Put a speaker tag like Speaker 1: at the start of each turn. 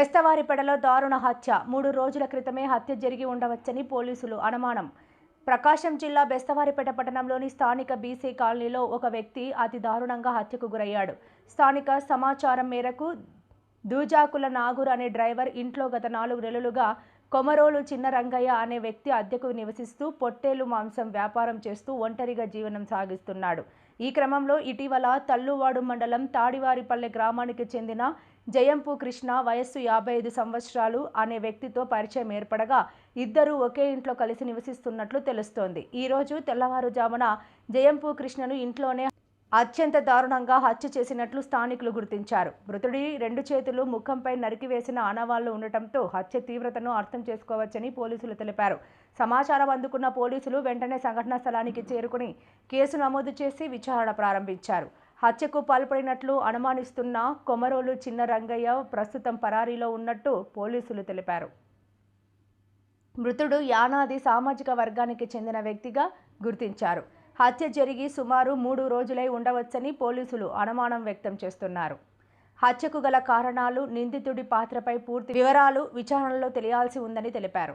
Speaker 1: బెస్తవారిపేటలో దారుణ హత్య. మూడు రోజుల క్రితమే హత్య జరిగి ఉండవచ్చని పోలీసులు అనుమానం. ప్రకాశం జిల్లా బెస్తవారిపేట పట్టణంలోని స్థానిక బీసీ కాలనీలో ఒక వ్యక్తి అతి దారుణంగా హత్యకు గురయ్యాడు. స్థానిక సమాచారం మేరకు దూజాకుల నాగూర్ అనే డ్రైవర్ ఇంట్లో గత నాలుగు నెలలుగా కొమరోలు చిన్న రంగయ్య అనే వ్యక్తి అద్దెకు నివసిస్తూ పొట్టేలు మాంసం వ్యాపారం చేస్తూ ఒంటరిగా జీవనం సాగిస్తున్నాడు. ఈ క్రమంలో ఇటీవల తల్లువాడు మండలం తాడివారిపల్లె గ్రామానికి చెందిన జయంపు కృష్ణ వయస్సు యాభై ఐదు సంవత్సరాలు అనే వ్యక్తితో పరిచయం ఏర్పడగా ఇద్దరూ ఒకే ఇంట్లో కలిసి నివసిస్తున్నట్లు తెలుస్తోంది. ఈ రోజు తెల్లవారుజామున జయంపు కృష్ణను ఇంట్లోనే అత్యంత దారుణంగా హత్య చేసినట్లు స్థానికులు గుర్తించారు. మృతుడి రెండు చేతులు ముఖంపై నరికివేసిన ఆనవాళ్ళు ఉండటంతో హత్య తీవ్రతను అర్థం చేసుకోవచ్చని పోలీసులు తెలిపారు. సమాచారం అందుకున్న పోలీసులు వెంటనే సంఘటనా స్థలానికి చేరుకుని కేసు నమోదు చేసి విచారణ ప్రారంభించారు. హత్యకు పాల్పడినట్లు అనుమానిస్తున్న కొమరోలు చిన్న రంగయ్య ప్రస్తుతం పరారీలో ఉన్నట్టు పోలీసులు తెలిపారు. మృతుడు యానాది సామాజిక వర్గానికి చెందిన వ్యక్తిగా గుర్తించారు. హత్య జరిగి సుమారు మూడు రోజులై ఉండవచ్చని పోలీసులు అనుమానం వ్యక్తం చేస్తున్నారు. హత్యకు గల కారణాలు నిందితుడి పాత్రపై పూర్తి వివరాలు విచారణలో తెలియాల్సి ఉందని తెలిపారు.